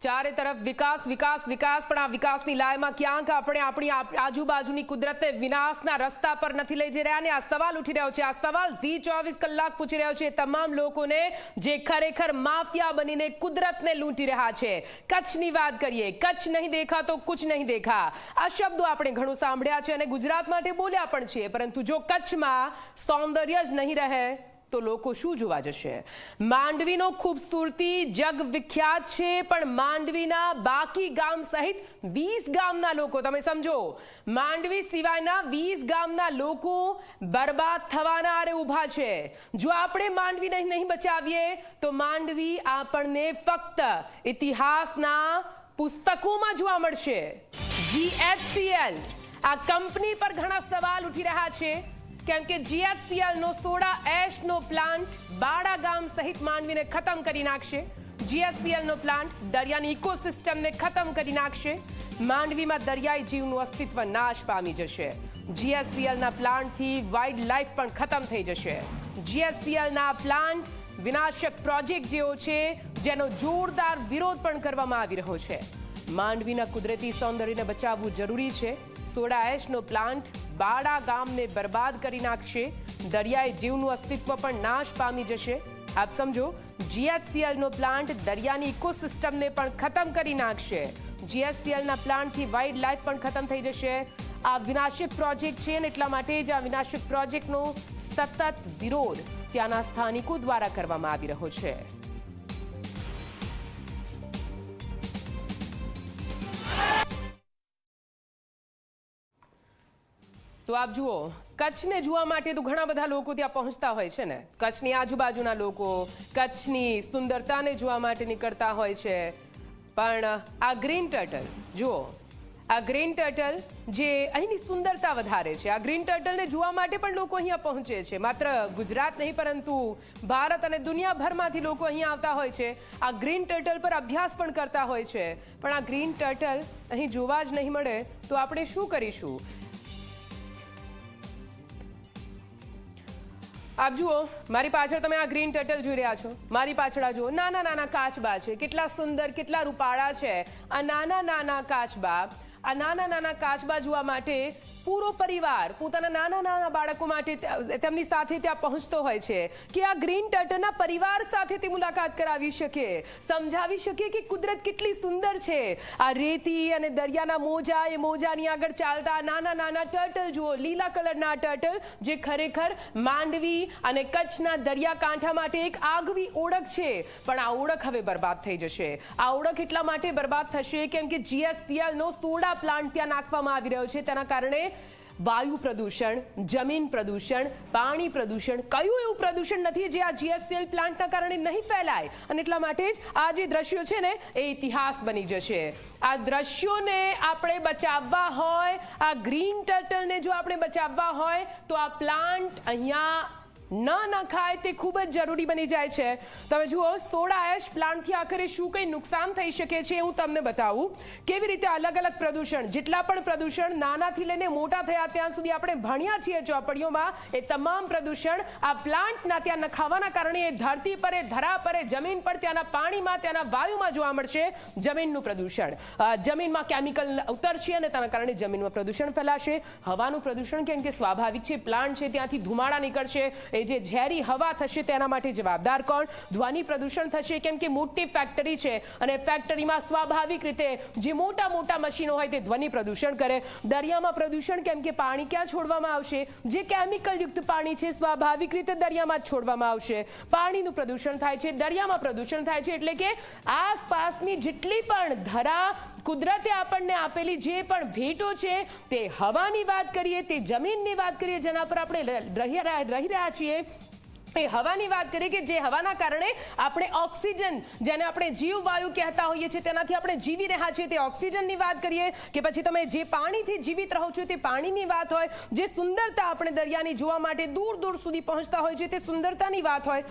ચારે તરફ વિકાસ વિકાસ વિકાસ, પણ આ વિકાસની લાયમાં ક્યાંક આપણે આપણી આપ- આજુબાજુની કુદરતને વિનાશના રસ્તા પર નથી લઈ જઈ રહ્યા અને આ સવાલ ઉઠી રહ્યો છે. આ સવાલ ઝી ચોવીસ કલાક પૂછી રહ્યો છે. તમામ લોકોને જે ખરેખર માફિયા બનીને કુદરતને લૂંટી રહ્યા છે. કચ્છની વાત કરીએ. કચ્છ નહીં દેખા તો કુછ નહીં દેખા. આ શબ્દો આપણે ઘણું સાંભળ્યા છે અને ગુજરાત માટે બોલ્યા પણ છીએ. પરંતુ જો કચ્છમાં સૌંદર્ય જ નહીં રહે તો લોકો શું જોવા જશે? માંડવીનો ખૂબસૂરતી જગ વિખ્યાત છે, પણ માંડવીના બાકી ગામ સહિત વીસ ગામના લોકો, તમે સમજો. માંડવી સિવાયના વીસ ગામના લોકો બરબાદ થવાના આરે ઊભા છે. જો આપણે માંડવી નહીં નહીં બચાવીએ, તો માંડવી આપણને ફક્ત ઇતિહાસના પુસ્તકોમાં જોવા મળશે. જીએચસીએલ આ કંપની પર ઘણા સવાલ ઉઠી રહ્યા છે. કેમ કે જીએચસીએલ નો સોડા એશનો પ્લાન્ટ બાડા ગામ સહિત માંડવીને ખતમ કરી નાખશે. જીએચસીએલ નો પ્લાન્ટ દરિયાની ઇકોસિસ્ટમને ખતમ કરી નાખશે. માંડવીમાં દરિયાઈ જીવનું અસ્તિત્વ નાશ પામી જશે. જીએચસીએલ ના પ્લાન્ટથી વાઇલ્ડ લાઈફ પણ ખતમ થઈ જશે. જીએચસીએલ ના પ્લાન્ટ વિનાશક પ્રોજેક્ટ જેવો છે, જેનો જોરદાર વિરોધ પણ કરવામાં આવી રહ્યો છે. માંડવીના કુદરતી સૌંદર્યને બચાવવું જરૂરી છે. સોડા એશનો પ્લાન્ટ બાડા ગામને બરબાદ કરી નાખશે. દરિયાઈ જીવનું અસ્તિત્વ પણ નાશ પામી જશે. આપ સમજો જીએચસીએલનો પ્લાન્ટ દરિયાની ઇકોસિસ્ટમને પણ ખતમ કરી નાખશે. જીએસસીએલના પ્લાન્ટથી વાઇલ્ડ લાઈફ પણ ખતમ થઈ જશે. આ વિનાશક પ્રોજેક્ટ છે ને એટલા માટે જ આ વિનાશક પ્રોજેક્ટનો સતત વિરોધ ત્યાંના સ્થાનિકો દ્વારા કરવામાં આવી રહ્યો છે. તો આપ જુઓ, કચ્છને જોવા માટે તો ઘણા બધા લોકો ત્યાં પહોંચતા હોય છે ને. કચ્છની આજુબાજુના લોકો કચ્છની સુંદરતાને જોવા માટે નીકળતા હોય છે. પણ આ ગ્રીન ટર્ટલ, જુઓ, આ ગ્રીન ટર્ટલ જે અહીંની સુંદરતા વધારે છે. આ ગ્રીન ટર્ટલને જોવા માટે પણ લોકો અહીંયા પહોંચે છે. માત્ર ગુજરાત નહીં, પરંતુ ભારત અને દુનિયાભરમાંથી લોકો અહીંયા આવતા હોય છે. આ ગ્રીન ટર્ટલ પર અભ્યાસ પણ કરતા હોય છે. પણ આ ગ્રીન ટર્ટલ અહીં જોવા જ નહીં મળે. તો આપણે શું કરીશું? આપ જુઓ, મારી પાછળ તમે આ ગ્રીન ટર્ટલ જોઈ રહ્યા છો. મારી પાછળ જુઓ, નાના નાના કાચબા છે. કેટલા સુંદર, કેટલા રૂપાળા છે. આ નાના નાના કાચબા, આ નાના નાના કાચબા જોવા માટે પૂરો પરિવાર પોતાના નાના નાના બાળકો માટે તેમની સાથે ત્યાં પહોંચતો હોય છે કે આ ગ્રીન ટર્ટલના પરિવાર સાથે તે મુલાકાત કરાવી શકે. સમજાવી શકે કે કુદરત કેટલી સુંદર છે. આ રેતી અને દરિયાના મોજા એ મોજાની આગળ ચાલતા નાના નાના ટર્ટલ જુઓ, લીલા કલરના ટર્ટલ જે ખરેખર માંડવી અને કચ્છના દરિયાકાંઠા માટે એક આગવી ઓળખ છે. પણ આ ઓળખ હવે બરબાદ થઈ જશે. આ ઓળખ એટલા માટે બરબાદ થશે કેમ કે જીએસસીએલનો સોડા પ્લાન્ટ ત્યાં નાખવામાં આવી રહ્યો છે. તેના કારણે વાયુ પ્રદૂષણ, જમીન પ્રદૂષણ, પાણી પ્રદૂષણ, કયું એવું પ્રદૂષણ નથી જે આ જીએસસીએલ પ્લાન્ટના કારણે નહીં ફેલાય? અને એટલા માટે જ આ જે દ્રશ્યો છે ને, એ ઇતિહાસ બની જશે. આ દ્રશ્યોને આપણે બચાવવા હોય, આ ગ્રીન ટર્ટલને જો આપણે બચાવવા હોય, તો આ પ્લાન્ટ અહીંયા ન નખાય તે ખૂબ જ જરૂરી બની જાય છે. તમે જુઓ, સોડા, એશ પ્લાન્ટથી આખરે શું કંઈ નુકસાન થઈ શકે છે હું તમને બતાવું. કેવી રીતે અલગ અલગ પ્રદૂષણ, જેટલા પણ પ્રદૂષણ નાનાથી લઈને મોટા થયા ત્યાં સુધી આપણે ભણ્યા છીએ ચોપડીઓમાં, એ તમામ પ્રદૂષણ આ પ્લાન્ટના ત્યાં નખાવાના કારણે એ ધરતી પર, એ ધરા પર, એ જમીન પર, ત્યાંના પાણીમાં, ત્યાંના વાયુમાં જોવા મળશે જમીનનું પ્રદૂષણ. જમીનમાં કેમિકલ ઉતરશે અને તેના કારણે જમીનમાં પ્રદૂષણ ફેલાશે. હવાનું પ્રદૂષણ, કેમ કે સ્વાભાવિક છે, પ્લાન્ટ છે, ત્યાંથી ધુમાડા નીકળશે એ જે ઝેરી હવા થશે તેના માટે જવાબદાર કોણ? ધ્વનિ પ્રદૂષણ થશે, કેમ કે મોટી ફેક્ટરી છે અને ફેક્ટરીમાં સ્વાભાવિક રીતે જે મોટા મોટા મશીનો હોય તે ધ્વનિ પ્રદૂષણ કરે. દરિયામાં પ્રદૂષણ કેમ કે પાણી ક્યાં છોડવામાં આવશે? જે કેમિકલયુક્ત પાણી છે સ્વાભાવિક રીતે દરિયામાં જ છોડવામાં આવશે. પાણીનું પ્રદૂષણ થાય છે, દરિયામાં પ્રદૂષણ થાય છે, એટલે કે આસપાસની જેટલી પણ ધરા કુદરતે આપણને આપેલી જે પણ ભેટો છે, તે હવાની વાત કરીએ, તે જમીનની વાત કરીએ, જેના પર આપણે રહી રહ્યા રહી રહ્યા છીએ, એ હવાની વાત કરીએ કે જે હવાના કારણે આપણે ઓક્સિજન જેને આપણે જીવવાયુ કહેતા હોઈએ છીએ, તેનાથી આપણે જીવી રહ્યા છીએ, તે ઓક્સિજનની વાત કરીએ કે પછી તમે જે પાણીથી જીવિત રહો છો, તે પાણીની વાત હોય, જે સુંદરતા આપણે દરિયાની જોવા માટે દૂર દૂર સુધી પહોંચતા હોય છે, તે સુંદરતાની વાત હોય.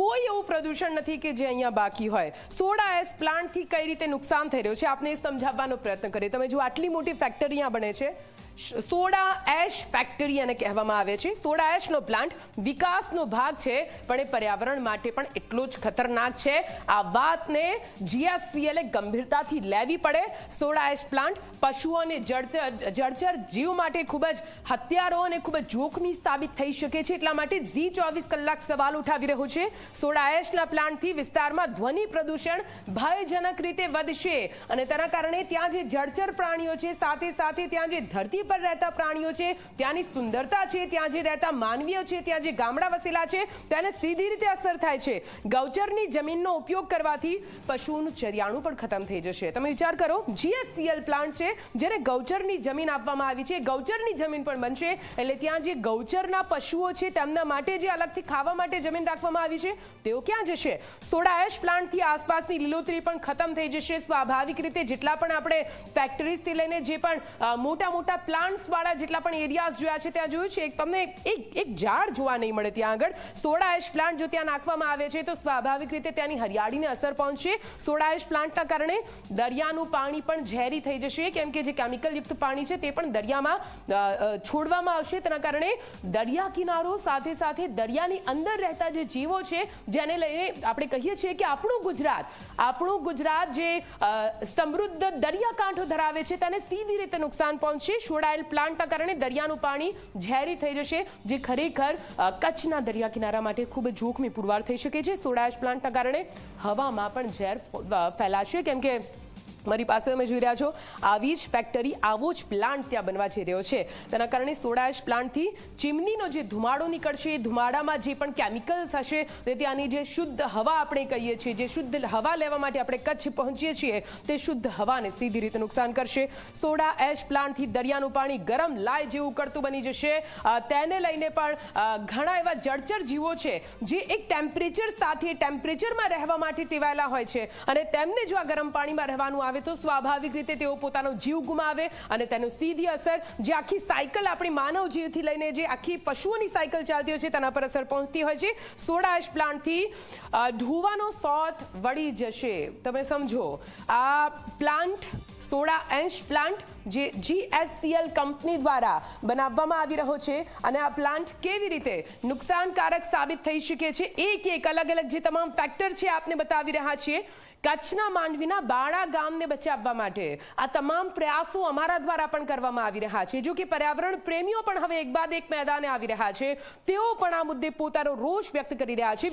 કોઈ એવું પ્રદૂષણ નથી કે જે અહીંયા બાકી હોય. સોડા એસ પ્લાન્ટથી કઈ રીતે નુકસાન થઈ રહ્યું છે? આપને એ સમજાવવાનો પ્રયત્ન કરીએ. તમે જો આટલી મોટી ફેક્ટરી બને છે. સોડા એશ ફેક્ટરી એને કહેવામાં આવે છે. સોડા એશનો પ્લાન્ટ વિકાસનો ભાગ છે, પણ એ પર્યાવરણ માટે પણ એટલો જ ખતરનાક છે. આ વાતને જીએસસીએલે ગંભીરતાથી લેવી પડે. સોડા એશ પ્લાન્ટ પશુઓ અને જળચર જળચર જીવ માટે ખૂબ જ હત્યારો અને ખૂબ જ જોખમી સાબિત થઈ શકે છે. એટલા માટે ઝી ચોવીસ કલાક સવાલ ઉઠાવી રહ્યો છે. સોડા પ્લાન્ટથી વિસ્તારમાં ધ્વનિ પ્રદૂષણ ભયજનક રીતે વધશે. અને તેના કારણે ત્યાં જે જળચર પ્રાણીઓ છે, સાથે સાથે ત્યાં જે ધરતી પર રહેતા પ્રાણીઓ છે, ત્યાંની સુંદરતા છે, ત્યાં જે રહેતા માનવીઓ છે, ત્યાં જે ગામડા વસેલા છે, તેને સીધી રીતે અસર થાય છે. ગૌચરની જમીનનો ઉપયોગ કરવાથી પશુઓનું ચરિયાણું પણ ખતમ થઈ જશે. તમે વિચાર કરો, જીએસસીએલ પ્લાન્ટ છે, જેને ગૌચરની જમીન આપવામાં આવી છે. ગૌચરની જમીન પણ બનશે, એટલે ત્યાં જે ગૌચરના પશુઓ છે, તેમના માટે જે અલગથી ખાવા માટે જમીન રાખવામાં આવી છે તેઓ ક્યાં જશે? સોડા એશ પ્લાન્ટથી આસપાસની લીલોતરી પણ ખતમ થઈ જશે. સ્વાભાવિક રીતે જેટલા પણ આપણે ફેક્ટરીઝથી લઈને જે પણ મોટા મોટા પ્લાન્ટ્સ વાળા જેટલા પણ એરિયાઝ જોયા છે, ત્યાં જોયું છે તમને એક- એક ઝાડ જોવા નહીં મળે ત્યાં આગળ. સોડા એશ પ્લાન્ટ જો ત્યાં નાખવામાં આવે છે, તો સ્વાભાવિક રીતે ત્યાંની હરિયાળીને અસર પહોંચશે. સોડા એશ પ્લાન્ટના કારણે દરિયાનું પાણી પણ ઝેરી થઈ જશે, કેમ કે જે કેમિકલ યુક્ત પાણી છે, તે પણ દરિયામાં છોડવામાં આવશે. તેના કારણે દરિયા કિનારો સાથે સાથે દરિયાની અંદર રહેતા જે જીવો છે જેને લઈને આપણે કહીએ છીએ કે આપણું ગુજરાત આપણું ગુજરાત જે સમૃદ્ધ દરિયાકાંઠો ધરાવે છે તેને સીધી રીતે નુકસાન પહોંચશે. છોડાયેલ પ્લાન્ટના કારણે દરિયાનું પાણી ઝેરી થઈ જશે, જે ખરેખર કચ્છના દરિયા કિનારા માટે ખૂબ જોખમી પુરવાર થઈ શકે છે. સોડાએશ પ્લાન્ટના કારણે હવામાં પણ ઝેર ફેલાશે. કેમ કે મારી પાસે તમે જોઈ રહ્યા છો, આવી જ ફેક્ટરી આવો જ પ્લાન્ટ ત્યાં બનવા જઈ રહ્યો છે. તેના કારણે સોડાએશ પ્લાન્ટથી ચીમનીનો જે ધુમાડો નીકળશે, ધુમાડામાં જે પણ કેમિકલ્સ હશે, તે ત્યાંની જે શુદ્ધ હવા આપણે કહીએ છીએ, જે શુદ્ધ હવા લેવા માટે આપણે કચ્છ પહોંચીએ છીએ, તે શુદ્ધ હવાને સીધી રીતે નુકસાન કરશે. સોડા એશ પ્લાન્ટથી દરિયાનું પાણી ગરમ લાય જેવું કરતું બની જશે. તેને લઈને પણ ઘણા એવા જળચર જીવો છે, જે એક ટેમ્પરેચર સાથે ટેમ્પરેચરમાં રહેવા માટે ટેવાયેલા હોય છે. અને તેમને જો આ ગરમ પાણીમાં રહેવાનું આવે તો સ્વાભાવિક રીતે તેઓ પોતાનો જીવ ગુમાવે અને તેનું સીધી અસર જે આખી સાયકલ આપણી માનવ જીવથી લઈને જે આખી પશુઓની સાયકલ ચાલતી હોય છે, તેના પર અસર પહોંચતી હોય છે. સોડા એશ પ્લાન્ટથી ધુવાનો સોથ વળી જશે. તમે સમજો, આ પ્લાન્ટ, સોડા એશ પ્લાન્ટ જે જીએસસીએલ કંપની દ્વારા બનાવવામાં આવી રહ્યો છે અને આ પ્લાન્ટ કેવી રીતે નુકસાનકારક સાબિત થઈ શકે છે? એક એક અલગ અલગ જે તમામ ફેક્ટર છે આપને બતાવી રહ્યા છીએ. કચ્છના માંડવીના બાળા ગામને બચાવવા માટે આ તમામ પ્રયાસો અમારા દ્વારા પણ કરવામાં આવી રહ્યા છે. જો કે પર્યાવરણ પ્રેમીઓ પણ હવે એક બાદ એક મેદાને આવી રહ્યા છે. તેઓ પણ આ મુદ્દે પોતાનો રોષ વ્યક્ત કરી રહ્યા છે.